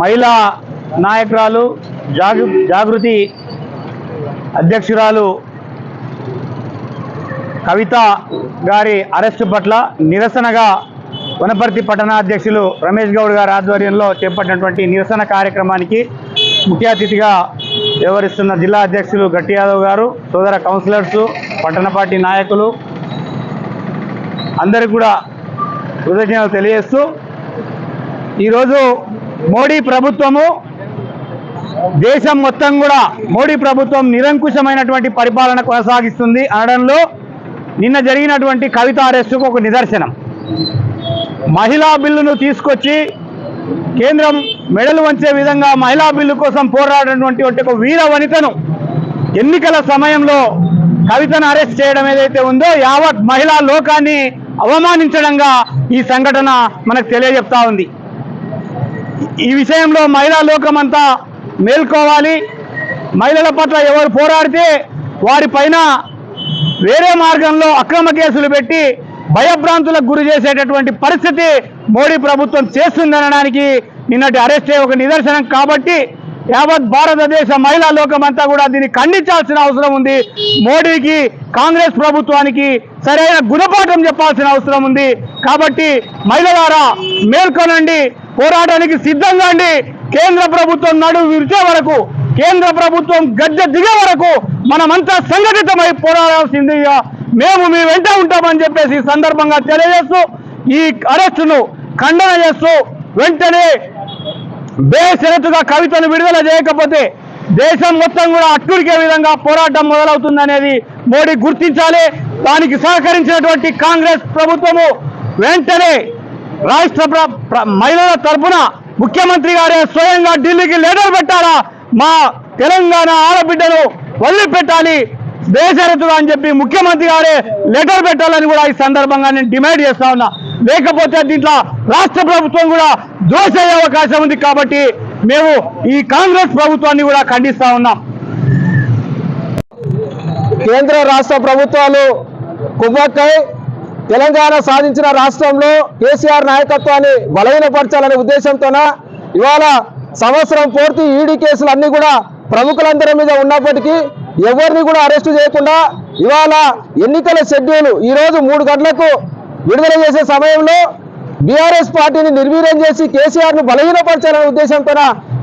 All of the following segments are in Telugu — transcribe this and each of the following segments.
మహిళా నాయకురాలు జాగృ జాగృతి అధ్యక్షురాలు కవిత గారి అరెస్టు పట్ల నిరసనగా వనపర్తి పట్టణ అధ్యక్షులు రమేష్ గౌడ్ గారి ఆధ్వర్యంలో చేపట్టినటువంటి నిరసన కార్యక్రమానికి ముఖ్య అతిథిగా వ్యవహరిస్తున్న జిల్లా అధ్యక్షులు గట్టి యాదవ్ గారు సోదర కౌన్సిలర్స్ పట్టణ పార్టీ నాయకులు అందరికి కూడా కృతజ్ఞతలు తెలియజేస్తూ ఈరోజు మోడీ ప్రభుత్వము దేశం మొత్తం కూడా మోడీ ప్రభుత్వం నిరంకుశమైనటువంటి పరిపాలన కొనసాగిస్తుంది అనడంలో నిన్న జరిగినటువంటి కవిత అరెస్టుకు ఒక నిదర్శనం. మహిళా బిల్లును తీసుకొచ్చి కేంద్రం మెడలు వంచే విధంగా మహిళా బిల్లు కోసం పోరాడినటువంటి ఒక వీర వనితను ఎన్నికల సమయంలో కవితను అరెస్ట్ చేయడం ఏదైతే ఉందో యావత్ మహిళా లోకాన్ని అవమానించడంగా ఈ సంఘటన మనకు తెలియజెప్తా ఉంది. ఈ విషయంలో మహిళా లోకమంతా మేల్కోవాలి. మహిళల పట్ల ఎవరు పోరాడితే వారిపైన వేరే మార్గంలో అక్రమ కేసులు పెట్టి భయభ్రాంతులకు గురి చేసేటటువంటి పరిస్థితి మోడీ ప్రభుత్వం చేస్తుందనడానికి నిన్నటి అరెస్టే ఒక నిదర్శనం. కాబట్టి యావత్ భారతదేశ మహిళా లోకమంతా కూడా దీన్ని ఖండించాల్సిన అవసరం ఉంది. మోడీకి కాంగ్రెస్ ప్రభుత్వానికి సరైన గుణపాఠం చెప్పాల్సిన అవసరం ఉంది. కాబట్టి మహిళలారా మేల్కొనండి. పోరాటానికి సిద్ధంగా అండి కేంద్ర ప్రభుత్వం నడు విరిచే వరకు కేంద్ర ప్రభుత్వం గద్దె దిగే వరకు మనమంతా సంఘటితమై పోరాడాల్సిందిగా మేము మీ వెంట ఉంటామని చెప్పేసి ఈ సందర్భంగా తెలియజేస్తూ ఈ అరెస్టును ఖండన చేస్తూ వెంటనే బేషరతుగా కవితను విడుదల చేయకపోతే దేశం మొత్తం కూడా అట్టుడికే విధంగా పోరాటం మొదలవుతుందనేది మోడీ గుర్తించాలి. దానికి సహకరించినటువంటి కాంగ్రెస్ ప్రభుత్వము వెంటనే రాష్ట్ర మహిళల తరపున ముఖ్యమంత్రి గారే స్వయంగా ఢిల్లీకి లెటర్ పెట్టాలా? మా తెలంగాణ ఆడబిడ్డను వదిలిపెట్టాలి బేషరతుగా అని చెప్పి ముఖ్యమంత్రి గారే లెటర్ పెట్టాలని కూడా ఈ సందర్భంగా నేను డిమాండ్ చేస్తా ఉన్నా. లేకపోతే దీంట్లో రాష్ట్ర ప్రభుత్వం కూడా దోష అయ్యే అవకాశం ఉంది కాబట్టి మేము ఈ కాంగ్రెస్ ప్రభుత్వాన్ని కూడా ఖండిస్తా ఉన్నాం. కేంద్ర రాష్ట్ర ప్రభుత్వాలు కుమ్మక్కై తెలంగాణ సాధించిన రాష్ట్రంలో కేసీఆర్ నాయకత్వాన్ని బలహీనపరచాలనే ఉద్దేశంతోన ఇవాళ సంవత్సరం పూర్తి ఈడీ కేసులు అన్ని కూడా ప్రముఖులందరి మీద ఉన్నప్పటికీ ఎవరిని కూడా అరెస్టు చేయకుండా ఇవాళ ఎన్నికల షెడ్యూల్ ఈ రోజు మూడు గంటలకు విడుదల చేసే సమయంలో బీఆర్ఎస్ పార్టీని నిర్వీర్యం చేసి కేసీఆర్ను బలహీనపరచాలనే ఉద్దేశంతో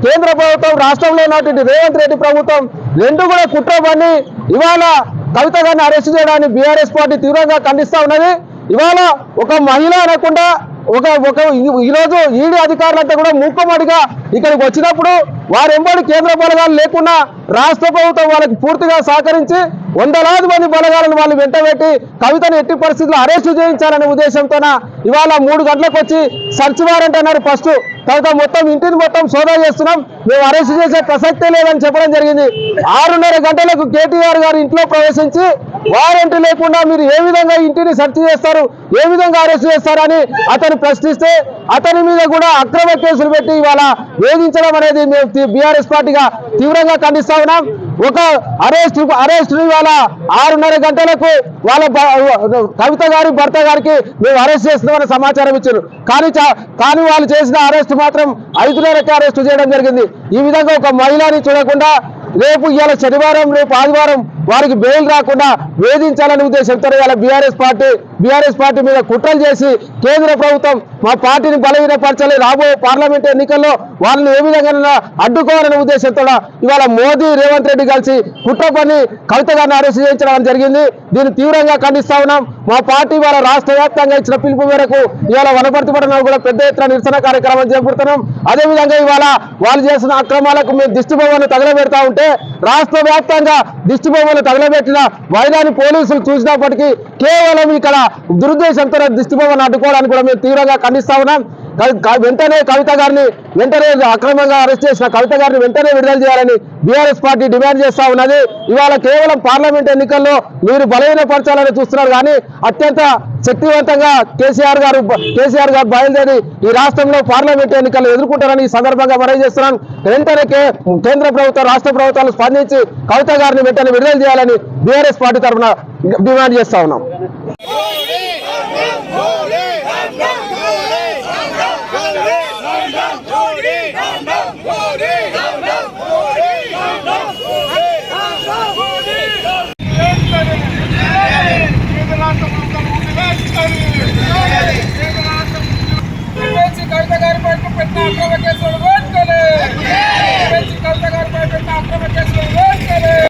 కేంద్ర ప్రభుత్వం రాష్ట్రంలో ఉన్నటువంటి రేవంత్ రెడ్డి ప్రభుత్వం రెండు కూడా కుట్ర ఇవాళ కవిత గారిని అరెస్ట్ చేయడాన్ని బీఆర్ఎస్ పార్టీ తీవ్రంగా ఖండిస్తా ఉన్నది. ఇవాళ ఒక మహిళ అనకుండా ఒక ఒక ఈ- ఈరోజు ఈడీ అధికారులంతా కూడా మూకమ్మడిగా ఇక్కడికి వచ్చినప్పుడు వారెంబడి కేంద్ర బలగాలు లేకుండా రాష్ట్ర ప్రభుత్వం వాళ్ళకి పూర్తిగా సహకరించి వందలాది మంది బలగాలను వాళ్ళు వెంటబెట్టి కవితను ఎట్టి పరిస్థితుల్లో అరెస్టు చేయించాలనే ఉద్దేశంతోన ఇవాళ మూడు గంటలకు వచ్చి సర్చ్ వారెంట్ అన్నారు ఫస్ట్. తర్వాత మొత్తం ఇంటిని మొత్తం సోదా చేస్తున్నాం. మేము అరెస్టు చేసే ప్రసక్తే లేదని చెప్పడం జరిగింది. ఆరున్నర గంటలకు కేటీఆర్ గారు ఇంట్లో ప్రవేశించి వారెంట్ లేకుండా మీరు ఏ విధంగా ఇంటిని సెర్చ్ చేస్తారు ఏ విధంగా అరెస్ట్ చేస్తారని అతను ప్రశ్నిస్తే అతని మీద కూడా అక్రమ కేసులు పెట్టి ఇవాళ వేధించడం అనేది మేము బీఆర్ఎస్ పార్టీగా తీవ్రంగా ఖండిస్తా ఉన్నాం. ఒక అరెస్ట్ అరెస్ట్ ఇవాళ ఆరున్నర గంటలకు వాళ్ళ భ- కవిత గారి భర్త గారికి మేము అరెస్ట్ చేస్తున్నామని సమాచారం ఇచ్చారు. కానీ చా- కానీ వాళ్ళు చేసిన అరెస్ట్ మాత్రం ఐదున్నరకే అరెస్ట్ చేయడం జరిగింది. ఈ విధంగా ఒక మహిళని చూడకుండా రేపు ఇవాళ శనివారం రేపు ఆదివారం వారికి బెయిల్ రాకుండా వేధించాలనే ఉద్దేశంతో ఇవాళ బీఆర్ఎస్ పార్టీ బీఆర్ఎస్ పార్టీ మీద కుట్రలు చేసి కేంద్ర ప్రభుత్వం మా పార్టీని బలహీనపరచాలి. రాబోయే పార్లమెంట్ ఎన్నికల్లో వాళ్ళని ఏ విధంగా అడ్డుకోవాలనే ఉద్దేశంతో ఇవాళ మోదీ రేవంత్ రెడ్డి కలిసి కుట్ర పని కవిత గారిని అరెస్ట్ చేయించడం జరిగింది. దీన్ని తీవ్రంగా ఖండిస్తా ఉన్నాం. మా పార్టీ వాళ్ళ రాష్ట్ర వ్యాప్తంగా ఇచ్చిన పిలుపు మేరకు ఇవాళ వనపర్తి పట్టణంలో కూడా పెద్ద ఎత్తున నిరసన కార్యక్రమం చేపడుతున్నాం. అదేవిధంగా ఇవాళ వాళ్ళు చేసిన అక్రమాలకు మేము దిష్టి బొమ్మను తగలబెడతా ఉంటే రాష్ట్ర వ్యాప్తంగా దిష్టి బొమ్మలు తగలబెట్టిన వైరాని పోలీసులు చూసినప్పటికీ కేవలం ఇక్కడ దురుద్దేశంతో దిష్టి నాటుకోవడానికి అడ్డుకోవడానికి కూడా మేము తీవ్రంగా ఖండిస్తా ఉన్నాం. వెంటనే కవిత గారిని వెంటనే అక్రమంగా అరెస్ట్ చేసిన కవిత గారిని వెంటనే విడుదల చేయాలని బీఆర్ఎస్ పార్టీ డిమాండ్ చేస్తా ఉన్నది. ఇవాళ కేవలం పార్లమెంట్ ఎన్నికల్లో మీరు బలహీనపరచాలని చూస్తున్నారు కానీ అత్యంత శక్తివంతంగా కేసీఆర్ గారు కేసీఆర్ గారు బయలుదేరి ఈ రాష్ట్రంలో పార్లమెంట్ ఎన్నికలు ఎదుర్కొంటారని ఈ సందర్భంగా మనవి చేస్తున్నాను వెంటనే కేంద్ర ప్రభుత్వం రాష్ట్ర ప్రభుత్వాలు స్పందించి కవిత గారిని వెంటనే విడుదల చేయాలని బీఆర్ఎస్ పార్టీ తరఫున డిమాండ్ చేస్తా ఉన్నాం. పెట్టిన అక్రమ కేసులను ఓడ్చాలి కవిత గారు పెట్టిన అక్రమ కేసులను ఓడ్చాలి